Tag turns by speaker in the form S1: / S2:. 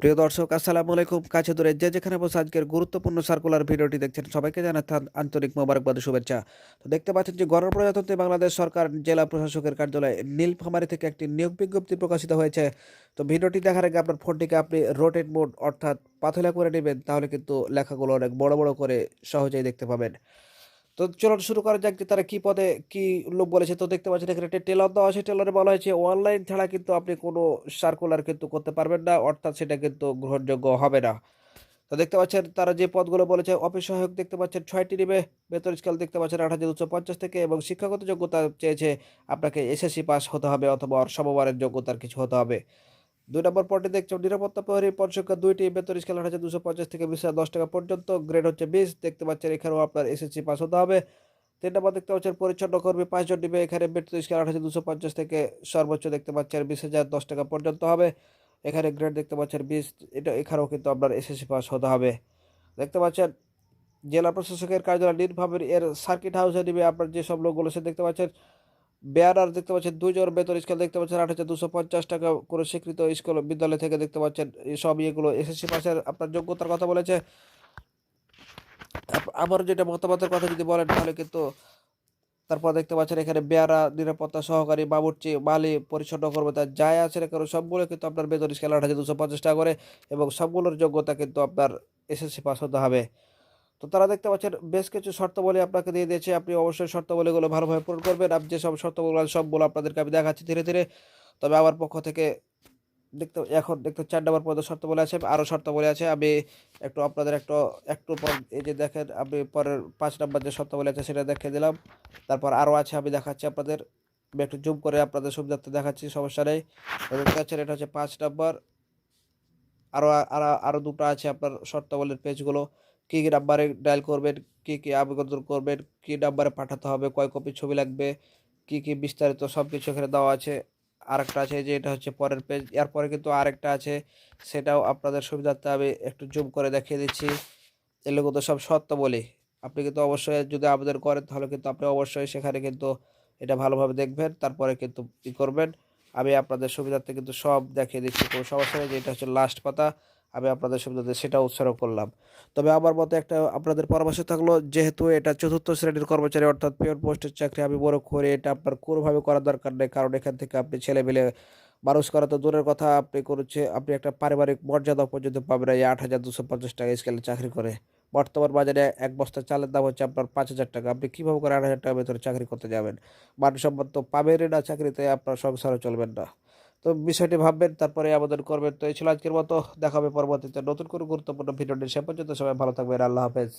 S1: প্রিয় দর্শক, আসসালামু আলাইকুম। কাছে দূরে যে যেখানে বসে আজকের গুরুত্বপূর্ণ সার্কুলার ভিডিওটি দেখছেন, সবাইকে জানাতে আন্তরিক মোবারকবাদ শুভেচ্ছা। তো দেখতে পাচ্ছেন যে গণপ্রজাতন্ত্রী বাংলাদেশ সরকার জেলা প্রশাসকের কার্যালয়ে নীলফামারী থেকে একটি নিয়োগ বিজ্ঞপ্তি প্রকাশিত হয়েছে। তো ভিডিওটি দেখার আগে আপনার ফোনটিকে আপনি রোটেট মোড অর্থাৎ পাথলা করে নেবেন, তাহলে কিন্তু লেখাগুলো অনেক বড় বড় করে সহজেই দেখতে পাবেন। তো চলুন শুরু করা যাক যে তারা কি পদে কি লোক বলেছে। তো দেখতে পাচ্ছেন এখানে একটা টেলর দেওয়া আছে। টেলরে বলা হয়েছে অনলাইন ছাড়া কিন্তু আপনি কোনো সার্কুলার কিন্তু করতে পারবেন না, অর্থাৎ সেটা কিন্তু গ্রহণযোগ্য হবে না। তো দেখতে পাচ্ছেন তারা যে পদগুলো বলেছে অফিস সহায়ক দেখতে পাচ্ছেন, ছয়টি নেবে বেতন স্কেল দেখতে পাচ্ছেন আট হাজার দুশো পঞ্চাশ থেকে এবং শিক্ষাগত যোগ্যতা চেয়েছে, আপনাকে এসএসসি পাস হতে হবে অথবা সমবারের যোগ্যতার কিছু হতে হবে। দুই নম্বর পয়েন্টে দেখছ, নিরাপত্তা প্রহরী পদ সংখ্যা দুইটি, বেতন স্কেল হাজার দুশো পঞ্চাশ থেকে বিশ দশ টাকা পর্যন্ত, গ্রেড হচ্ছে বিশ, দেখতে পাচ্ছেন এখানেও আপনার এসএসসি পাস হতে হবে। তিন নম্বর দেখতে পাচ্ছেন পরিচ্ছন্ন কর্মী পাঁচজন নিবে, এখানে বেতন স্কেল হাজার দুশো পঞ্চাশ থেকে সর্বোচ্চ, দেখতে পাচ্ছেন বিশ হাজার দশ টাকা পর্যন্ত হবে। এখানে গ্রেড দেখতে পাচ্ছেন বিশ, এটা এখানেও কিন্তু আপনার এসএসসি পাস হতে হবে। দেখতে পাচ্ছেন, জেলা প্রশাসকের কার্যালয় নির্ভাবে এর সার্কিট হাউসে নিবে আপনার যে সব লোকগুলো সে দেখতে পাচ্ছেন বেয়ারার দেখতে পাচ্ছেন দুইজন বেতন স্কেল দেখতে পাচ্ছেন, আট হাজার দুশো পঞ্চাশ টাকা করে স্বীকৃত স্কুল বিদ্যালয় থেকে দেখতে পাচ্ছেন সব ইয়েগুলো এসএসসি পাসের আপনার যোগ্যতার কথা বলেছে। আমার যেটা মতামতের কথা যদি বলেন, তাহলে কিন্তু তারপর দেখতে পাচ্ছেন এখানে বেয়ারা, নিরাপত্তা সহকারী, বাবুর্চি মালি পরিচ্ছন্ন কর্মতা যাই আছে না কেন সবগুলো কিন্তু আপনার বেতন স্কেল আট হাজার দুশো পঞ্চাশ টাকা করে এবং সবগুলোর যোগ্যতা কিন্তু আপনার এসএসসি পাস হতে হবে। তো তারা দেখতে পাচ্ছেন বেশ কিছু শর্তাবলী আপনাকে দিয়ে দিয়েছে। আপনি অবশ্যই শর্তাবলীগুলো ভালোভাবে পূরণ করবেন। আপনি যেসব শর্তাবলী আছে সবগুলো আপনাদেরকে আমি দেখাচ্ছি ধীরে ধীরে। তবে আমার পক্ষ থেকে দেখতে এখন দেখতে চার নম্বর পর্যন্ত শর্তাবলী আছে, আরও শর্তাবলী আছে। আমি একটু আপনাদের একটু একটু পর এই যে দেখেন, আমি পরের পাঁচ নম্বর যে শর্তাবলী আছে সেটা দেখে দিলাম। তারপর আরও আছে, আমি দেখাচ্ছি আপনাদের। আমি একটু জুম করে আপনাদের সুবিধার্থে দেখাচ্ছি, সমস্যা নেই। দেখতে পাচ্ছেন এটা হচ্ছে পাঁচ নম্বর। আরও আরও আরও দুটো আছে আপনার শর্তাবলীর পেজগুলো। কী কী নাম্বারে ডায়াল করবেন, কী কী আবেদন করবেন, কী নাম্বারে পাঠাতে হবে, কয় কপি ছবি লাগবে, কী কী বিস্তারিত সব কিছু এখানে দেওয়া আছে। আরেকটা আছে যে এটা হচ্ছে পরের পেজ এরপরে কিন্তু আরেকটা আছে, সেটাও আপনাদের সুবিধার্থে আমি একটু জুম করে দেখিয়ে দিচ্ছি। এগুলো কিন্তু সব সত্য বলি। আপনি কিন্তু অবশ্যই যদি আবেদন করেন, তাহলে কিন্তু আপনি অবশ্যই সেখানে কিন্তু এটা ভালোভাবে দেখবেন, তারপরে কিন্তু ই করবেন। আমি আপনাদের সুবিধার্থে কিন্তু সব দেখিয়ে দিচ্ছি। কোনো সমস্যা নেই যেটা হচ্ছে লাস্ট পাতা, আমি আপনাদের সুবিধাতে সেটা উৎসর্গ করলাম। তবে আমার মতে একটা আপনাদের পরামর্শ থাকল, যেহেতু এটা চতুর্থ শ্রেণির কর্মচারী, অর্থাৎ পিওর পোস্টের চাকরি আমি বড় করে এটা আপনার কোনোভাবে করার দরকার নেই, কারণ এখান থেকে আপনি ছেলে মেলে মানুষ করা তো দূরের কথা আপনি করছে, আপনি একটা পারিবারিক মর্যাদা পর্যন্ত পাবেন এই আট হাজার দুশো পঞ্চাশ টাকা স্কেলে চাকরি করে। বর্তমান বাজারে এক বস্তা চালের দাম হচ্ছে আপনার পাঁচ হাজার টাকা। আপনি কীভাবে করে আট হাজার টাকা ভেতরে চাকরি করতে যাবেন? মানসম্মত তো পাবেনই না চাকরিতে, আপনার সংসারও চলবেন না। তো বিষয়টি ভাববেন, তারপরে আবেদন করবেন। তো এই ছিল আজকের মতো। দেখাবে পরবর্তীতে নতুন কোনো গুরুত্বপূর্ণ ভিডিও নিয়ে। সে পর্যন্ত সবাই ভালো থাকবেন। আল্লাহ হাফেজ।